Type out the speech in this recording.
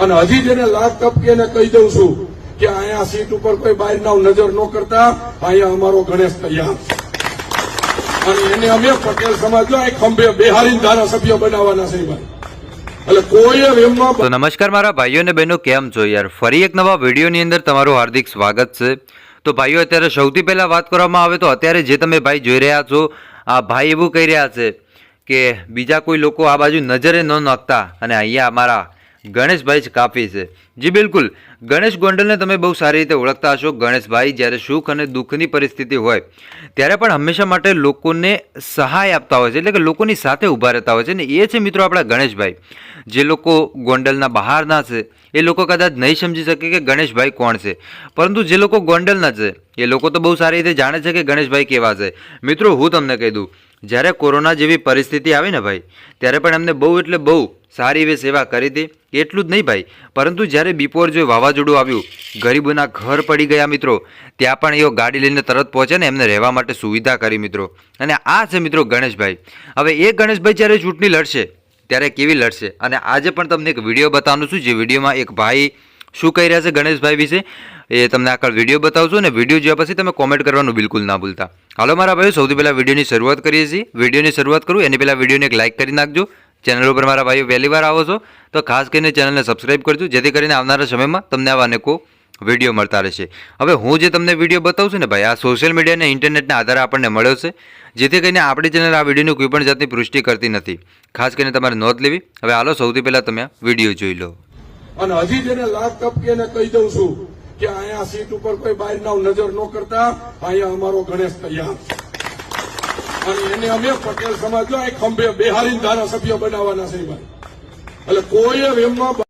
અને હજી જેને લાગ ટપકે એને કહી દઉં છું કે અહીંયા સીટ ઉપર કોઈ બહારના નજર ન કરતા, અહીંયા અમારો ગણેશ તૈયાર. અને એને અમે પટેલ સમાજ એક ખંભે બેહારીને ધારાસભ્ય બનાવવાના છે ભાઈ. તો નમસ્કાર મારા ભાઈઓ અને બહેનો, કેમ છો યાર? ફરી એક નવા વિડીયોની અંદર તમારું હાર્દિક સ્વાગત છે. તો ભાઈઓ, અત્યારે સૌથી પહેલાં વાત કરવામાં આવે તો અત્યારે જે તમે ભાઈ જોઈ રહ્યા છો, આ ભાઈ એવું કહી રહ્યા છે કે બીજા કોઈ લોકો આ બાજુ નજરે ન નાખતા અને અહીંયા અમારા ગણેશભાઈ જ કાફી છે. જી, બિલકુલ. ગણેશ ગોંડલને તમે બહુ સારી રીતે ઓળખતા હશો. ગણેશભાઈ જ્યારે સુખ અને દુઃખની પરિસ્થિતિ હોય, ત્યારે પણ હંમેશા માટે લોકોને સહાય આપતા હોય છે. એટલે કે લોકોની સાથે ઊભા રહેતા હોય છે. ને એ છે મિત્રો આપણા ગણેશભાઈ. જે લોકો ગોંડલના બહારના છે, એ લોકો કદાચ નહીં સમજી શકે કે ગણેશભાઈ કોણ છે. પરંતુ જે લોકો ગોંડલના છે, એ લોકો તો બહુ સારી રીતે જાણે છે કે ગણેશભાઈ કેવા છે. મિત્રો, હું તમને કહી દઉં. જ્યારે કોરોના જેવી પરિસ્થિતિ આવી ને ભાઈ, ત્યારે પણ એમને બહુ એટલે બહુ સારી એવી સેવા કરી હતી. એટલું જ નહીં ભાઈ, પરંતુ જ્યારે બિપોર જો વાવાઝોડું આવ્યું, ગરીબોના ઘર પડી ગયા મિત્રો. ત્યાં પણ એઓ ગાડી લઈને તરત પહોંચે ને એમને રહેવા માટે સુવિધા કરી મિત્રો. અને આ છે મિત્રો ગણેશભાઈ. હવે એ ગણેશભાઈ જ્યારે ચૂંટણી લડશે, ત્યારે કેવી લડશે? અને આજે પણ તમને એક વીડિયો બતાવવાનું છું, જે વિડીયોમાં એક ભાઈ શું કહી રહ્યા છે ગણેશભાઈ વિશે. એ તમને આગળ વીડિયો બતાવશું અને વીડિયો જોયા પછી તમે કોમેન્ટ કરવાનું બિલકુલ ના ભૂલતા. હાલો મારા ભાઈઓ, સૌથી પહેલાં વિડીયોની શરૂઆત કરીએ છીએ. વિડીયોની શરૂઆત કરું, એની પહેલાં વિડીયોને એક લાઇક કરી નાખજો. ચેનલ ઉપર મારા ભાઈઓ પહેલી વાર આવો છો, તો ખાસ કરીને ચેનલને સબસ્ક્રાઇબ કરજો, જેથી કરીને આવનારા સમયમાં તમને આવા અનેકો વીડિયો મળતા રહેશે. હવે હું જે તમને વીડિયો બતાવું છું ને ભાઈ, આ સોશિયલ મીડિયા અને ઇન્ટરનેટના આધારે આપણને મળ્યો છે, જેથી કરીને આપણી ચેનલ આ વિડીયોની કોઈ પણ જાતની પુષ્ટિ કરતી નથી. ખાસ કરીને તમારે નોંધ લેવી. હવે હાલો, સૌથી પહેલાં તમે વીડિયો જોઈ લો. અને હજી જેને ટપકે એને કહી દઉં છું કે અહીંયા સીટ ઉપર કોઈ બહાર નજર ન કરતા, અહીંયા અમારો ગણેશ તૈયાર. અને એને અમે પટેલ સમાજ જો એક ખંભે બેહારી ધારાસભ્ય બનાવવાના છે એટલે કોઈ એમમાં